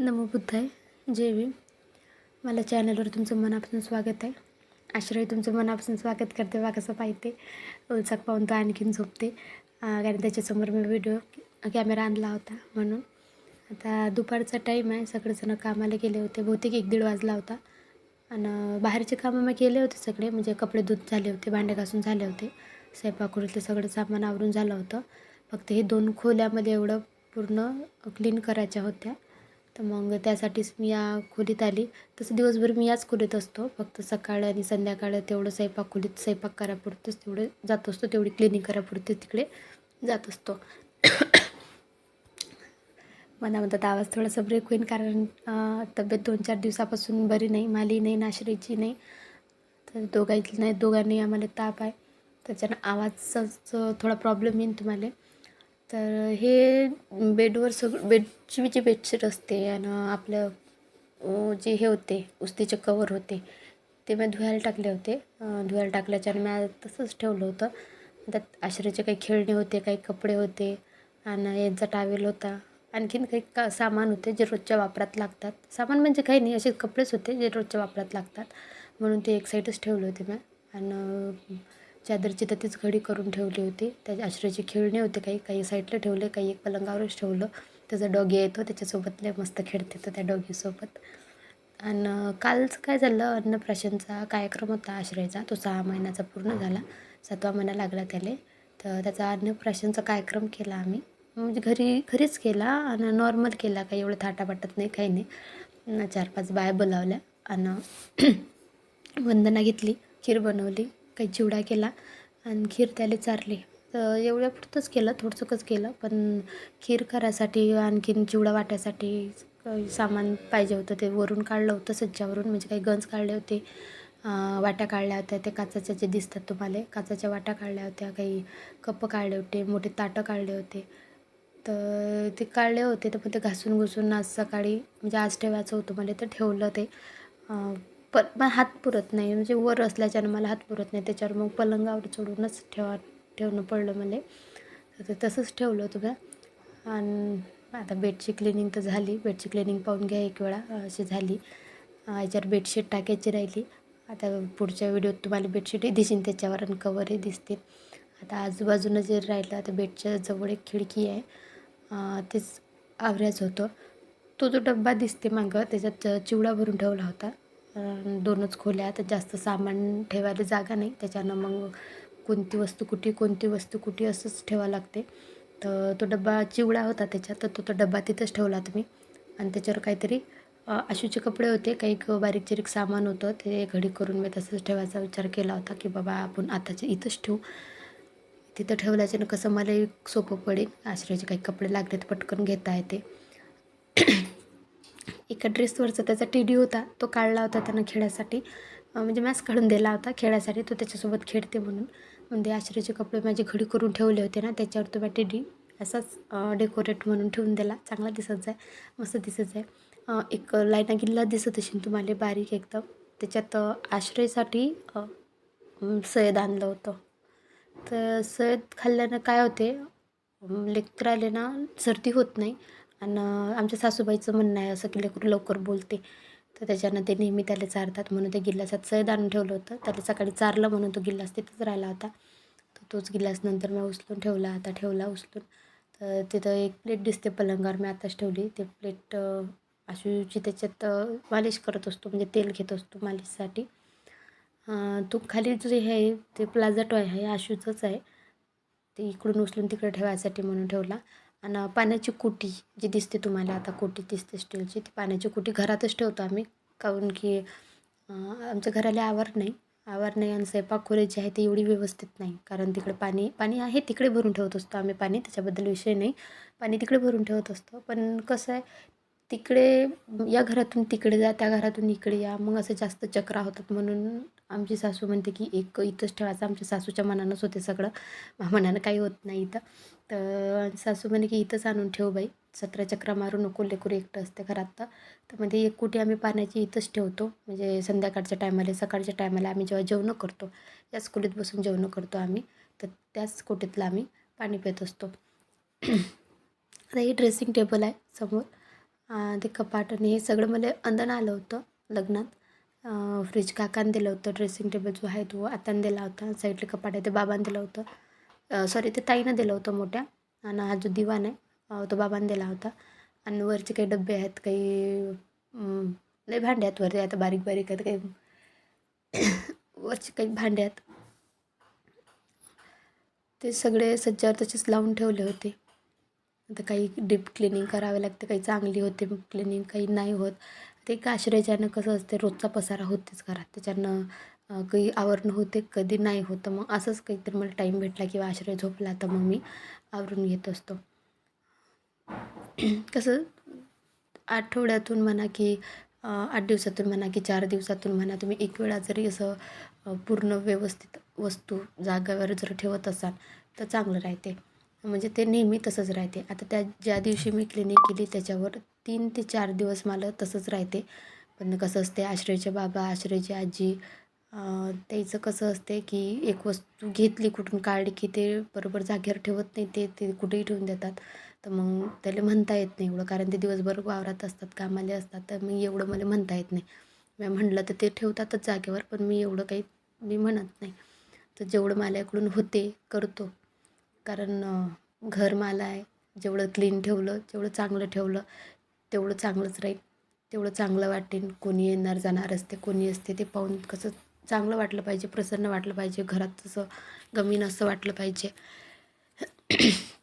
नमो बुद्धाय. जय भीम. मला चॅनलवर तुमचं मनापासून स्वागत आहे. आश्रय तुमचं मनापासून स्वागत करते. वा कसं पाहिजे उलचाक पाहून तो आणखीन झोपते. कारण त्याच्यासमोर मी व्हिडिओ कॅमेरा आणला होता म्हणून. आता दुपारचा टाईम आहे. सगळेजणं कामाला गेले होते. बहुतेक एक दीड वाजला होता. आणि बाहेरचे कामं मी केले होते सगळे. म्हणजे कपडे धुत झाले होते भांडे घासून झाले होते. स्वयंपाकघरातलं सगळं सामान आवरून झालं होतं. फक्त हे दोन खोल्यामध्ये एवढं पूर्ण क्लीन करायच्या होत्या. तर मग त्यासाठीच मी या खोलीत आली. तसं दिवसभर मी याच खोलीत असतो. फक्त सकाळ आणि संध्याकाळ तेवढं स्वयंपाक खोलीत स्वयंपाक करापुरतंच तेवढं जात असतो. तेवढी क्लिनिंग करापुरते तिकडे जात असतो. मनामध्ये आवाज थोडासा ब्रेक होईल कारण तब्येत दोन चार दिवसापासून बरी नाही माली नाही नाशरीची नाही. तर दोघांची नाही दोघांनी आम्हाला ताप आहे. त्याच्यानं आवाजाचाच थोडा प्रॉब्लेम येईल तुम्हाला. तर हे बेडवर सगळं बेडची जी बेडशीट असते आणि आपलं जे हे होते उस्तीचे कवर होते ते मी धुवायला टाकले होते. धुवायला टाकल्याच्या मी तसंच ठेवलं होतं. त्यात आश्रयाचे काही खेळणे होते काही कपडे होते आणि यांचा टावेल होता. आणखीन काही का सामान होते जे रोजच्या वापरात लागतात. सामान म्हणजे काही नाही असे कपडेच होते जे रोजच्या वापरात लागतात. म्हणून ते एक साईडच ठेवले होते मी. आणि चादरची तर तीच घडी करून ठेवली होती. त्याच्या आश्रयाचे खेळणे होते काही काही साईडला ठेवले काही एक पलंगावरच ठेवलं. त्याचा डॉगी येतो त्याच्यासोबत लय मस्त खेळते तो त्या डॉगीसोबत. आणि कालचं काय झालं? अन्नप्राशनचा कार्यक्रम होता आश्रयाचा. तो सहा महिन्याचा पूर्ण झाला. सातवा महिना लागला त्याला. तर त्याचा अन्नप्राशनचा कार्यक्रम केला आम्ही. म्हणजे घरी घरीच केला. आणि नॉर्मल केला. काही एवढं थाटापाटत नाही काही नाही. चार पाच बाया बोलावल्या. आणि वंदना घेतली. खीर बनवली. काही चिवडा केला आणि खीर त्याला चारली. तर एवढ्या पुरतंच केलं थोडंसंच केलं. पण खीर करायसाठी आणखीन चिवडा वाटायसाठी सामान पाहिजे होतं. ते वरून काढलं होतं सज्जावरून म्हणजे काही गंज काढले होते. वाट्या काढल्या होत्या. ते काचाच्या जे दिसतात तुम्हाला काचाच्या वाट्या काढल्या होत्या. काही कप काढले होते मोठे ताटं काढले होते. तर ते काढले होते तर पण ते घासून घुसून आज सकाळी म्हणजे आज ठेवायचं होतं मला तर ठेवलं ते. पण पण हात पुरत नाही. म्हणजे वर असल्याच्यानं मला हात पुरत नाही. त्याच्यावर मग पलंगावर चढूनच ठेवा ठेवणं पडलं मला. तर ते तसंच ठेवलं होतं आणि आता बेडची क्लिनिंग तर झाली. बेडची क्लिनिंग पाहून घ्या एक वेळा. अशी झाली. याच्यावर बेडशीट टाकायची राहिली. आता पुढच्या व्हिडिओत तुम्हाला बेडशीटही दिसेल त्याच्यावर आणि कवरही दिसतील. आता आजूबाजूनं जे राहिलं आता बेडच्या जवळ एक खिडकी आहे. तेच आवऱ्याच होतं. तो जो डब्बा दिसते मागं त्याच्यात चिवडा भरून ठेवला होता. दोनच खोल्या तर जास्त सामान ठेवायला जागा नाही. त्याच्यानं मग कोणती वस्तू कुठे कोणती वस्तू कुठे असंच ठेवावं लागते. तर तो डब्बा चिवडा होता त्याच्यात तर तो तो डब्बा तिथंच ठेवला तुम्ही. आणि त्याच्यावर काहीतरी आशूचे कपडे होते काही बारीक चिरीक सामान होतं. ते घडी करून मी तसंच ठेवायचा विचार केला होता की बाबा आपण आताचे इथंच ठेवू. तिथं ठेवल्याच्यानं कसं मला सोपं पडेल. आश्रयाचे काही कपडे लागले तर पटकन घेता येते. एका ड्रेसवरचा त्याचा टी डी होता तो काढला होता त्यानं खेळासाठी. म्हणजे मॅच काढून दिला होता खेळासाठी तो त्याच्यासोबत खेळते म्हणून. म्हणजे आश्रयाचे कपडे माझे घडी करून ठेवले होते ना त्याच्यावर तो टी डी असाच डेकोरेट म्हणून ठेवून दिला. चांगला दिसत जाय मस्त दिसत जाय. एक लायना गिल्ला दिसत असेल तुम्हाला बारीक एकदम. त्याच्यात आश्रयसाठी सयद आणलं होतं. तर सयद खाल्ल्यानं काय होते लेकराले ना सर्दी होत नाही. आणि आमच्या सासूबाईचं म्हणणं आहे असं की लेकरू लवकर बोलते. तर त्याच्यानं ते नेहमी त्याला चारतात म्हणून ते गिल्लासात सैद आणून ठेवलं होतं. त्याला सकाळी चारलं म्हणून तो गिल्लास तिथंच राहिला होता. तर तोच गिल्लास नंतर मी उचलून ठेवला आता ठेवला उचलून. तर तिथं एक प्लेट दिसते पलंगावर मी आताच ठेवली. ते प्लेट आशूची त्याच्यात मालिश करत असतो म्हणजे तेल घेत असतो मालिशसाठी. तो खाली जे आहे ते प्लाझा टॉय आहे आशूचंच आहे. ते इकडून उचलून तिकडे ठेवायसाठी म्हणून ठेवला. आणि पाण्याची कुटी जी दिसते तुम्हाला आता कुटी दिसते स्टीलची ती पाण्याची कुटी घरातच ठेवतो आम्ही. काहून की आमच्या घराला आवार नाही. आवार नाही आणि स्वयंपाकखोरी जी आहे ती एवढी व्यवस्थित नाही. कारण तिकडे पाणी पाणी आहे तिकडे भरून ठेवत असतो आम्ही पाणी त्याच्याबद्दल विषय नाही. पाणी तिकडे भरून ठेवत असतो. पण कसं आहे तिकडे या घरातून तिकडे जा त्या घरातून इकडे या. मग असं जास्त चक्रा होतात. म्हणून आमची सासू म्हणते की एक इथंच ठेवायचं. आमच्या सासूच्या मनानंच होते सगळं. मनानं काही होत नाही इथं. तर सासू म्हणे की इथंच आणून ठेव बाई. सतरा चक्रा मारू नको लेकरू एकटं असते घरात तर. तर म्हणजे एक कुठे आम्ही पाण्याची इथंच ठेवतो. म्हणजे संध्याकाळच्या टायमाला सकाळच्या टायमाला आम्ही जेव्हा जेवणं करतो याच कुटीत बसून जेवणं करतो आम्ही. तर त्याच कुटीतलं आम्ही पाणी पित असतो. आता हे ड्रेसिंग टेबल आहे समोर. ते कपाट आणि हे सगळं मला अंदन आलं होतं लग्नात. फ्रीज काकान दिलं होतं ड्रेसिंग टेबल जो आहे तो. आत्यानं दिला होता. साईडले कपाट आहे ते बाबान दिलं होतं. सॉरी ते ताईनं दिलं होतं मोठ्या. आणि हा जो दिवाण आहे तो बाबांनी दिला होता. आणि वरचे काही डबे आहेत काही लई लय भांडे आहेत वरती. आता बारीक बारीक आहेत काही वरचे काही भांडे आहेत. ते सगळे सज्जावर तसेच लावून ठेवले होते. आता काही डीप क्लिनिंग करावे लागते काही चांगली होते क्लिनिंग काही नाही होत. ते आश्रयाच्यानं कसं असते रोजचा पसारा होतेच घरात. त्याच्यानं काही आवरणं होते कधी नाही होतं. मग असंच काहीतरी मला टाईम भेटला किंवा आश्रय झोपला तर मग मी आवरून घेत असतो. कसं आठवड्यातून म्हणा की आठ दिवसातून म्हणा की चार दिवसातून म्हणा तुम्ही एक वेळा जरी असं पूर्ण व्यवस्थित वस्तू जागेवर जर ठेवत असाल तर चांगलं राहते. म्हणजे ते नेहमी तसंच राहते. आता त्या ज्या दिवशी मी क्लिनिक केली त्याच्यावर तीन ते चार दिवस मला तसंच राहते. पण कसं असते आश्रयचे बाबा आश्रयची आजी त्याचं कसं असते की एक वस्तू घेतली कुठून काढली की ते बरोबर जागेवर ठेवत नाही ते ते कुठेही ठेवून देतात. तर मग त्याला म्हणता येत नाही एवढं कारण ते दिवसभर वावरात असतात कामाले असतात तर मी एवढं मला म्हणता येत नाही. मी म्हणलं तर ते ठेवतातच जागेवर पण मी एवढं काही मी म्हणत नाही. तर जेवढं माझ्याकडून होते करतो. कारण घर मला आहे जेवढं क्लीन ठेवलं जेवढं चांगलं ठेवलं तेवढं चांगलंच राहील तेवढं चांगलं वाटेल कोणी येणार जाणार असते कोणी असते ते पाहून कसं चांगलं वाटलं पाहिजे प्रसन्न वाटलं पाहिजे घरात तसं गमीन असं वाटलं पाहिजे.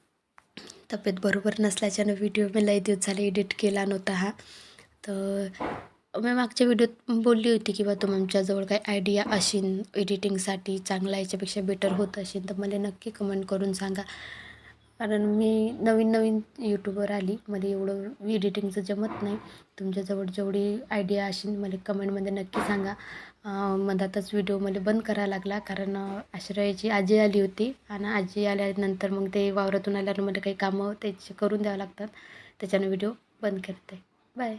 तब्येत बरोबर नसल्याच्यानं व्हिडिओ मी लई दिवस झाले एडिट केला नव्हता हा. तर मी मागच्या व्हिडिओत बोलली होती की बा तुमच्याजवळ काही आयडिया असेल एडिटिंगसाठी चांगला याच्यापेक्षा बेटर होत असेल तर मला नक्की कमेंट करून सांगा. कारण मी नवीन नवीन यूट्यूबवर आली. मला एवढं एडिटिंगचं जमत नाही. तुमच्याजवळ जेवढी आयडिया असेल मला कमेंटमध्ये नक्की सांगा. मधातच व्हिडिओ मला बंद करायला लागला. कारण आश्रयाची आजी आली होती. आणि आजी आल्यानंतर मग ते वावरातून आल्यावर मला काही कामं त्याचे करून द्यावं लागतात. त्याच्यानं व्हिडिओ बंद करते. बाय